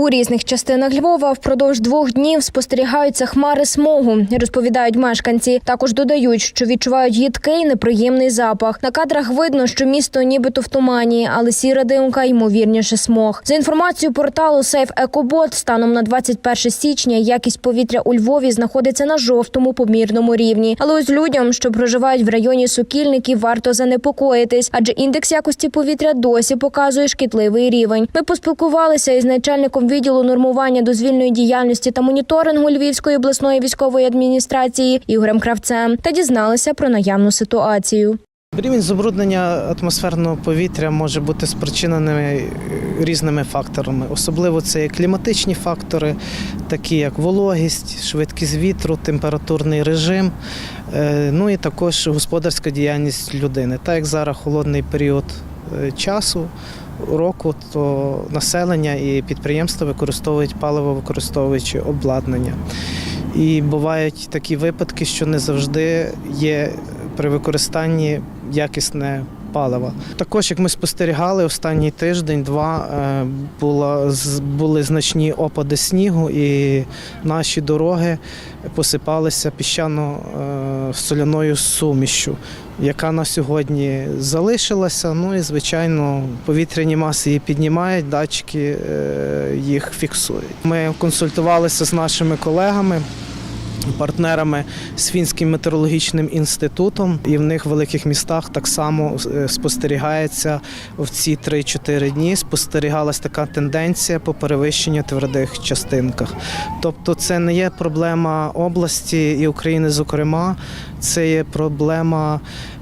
У різних частинах Львова впродовж двох днів спостерігаються хмари смогу, розповідають мешканці. Також додають, що відчувають їдкий неприємний запах. На кадрах видно, що місто нібито в тумані, але сіра димка ймовірніше смог. За інформацією порталу Сейф Екобот, станом на 21 січня якість повітря у Львові знаходиться на жовтому помірному рівні. Але ось людям, що проживають в районі Сокільників, варто занепокоїтись, адже індекс якості повітря досі показує шкідливий рівень. Ми поспілкувалися із начальником відділу нормування дозвільної діяльності та моніторингу Львівської обласної військової адміністрації Ігорем Кравцем та дізналися про наявну ситуацію. Рівень забруднення атмосферного повітря може бути спричинений різними факторами. Особливо це є кліматичні фактори, такі як вологість, швидкість вітру, температурний режим, е, ну і також господарська діяльність людини. Так як зараз холодний період е, часу. Року то населення і підприємства використовують паливо, використовуючи обладнання. І бувають такі випадки, що не завжди є при використанні якісне паливо. Також, як ми спостерігали, останній тиждень-два е, була, були значні опади снігу, і наші дороги посипалися піщано-соляною сумішю, яка на сьогодні залишилася. Ну і, звичайно, повітряні маси її піднімають, датчики е, їх фіксують. Ми консультувалися з нашими колегами партнерами з Фінським метеорологічним інститутом, і в них в великих містах так само е, спостерігається в ці 3-4 дні. Спостерігалась така тенденція по перевищенню твердих частинках. Тобто, це не є проблема області і України, зокрема, це є проблема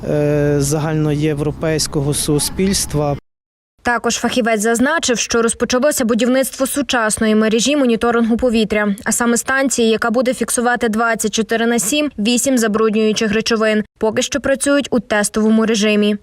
е, загальноєвропейського суспільства. Також фахівець зазначив, що розпочалося будівництво сучасної мережі моніторингу повітря, а саме станції, яка буде фіксувати 24 на 7 вісім забруднюючих речовин. Поки що працюють у тестовому режимі.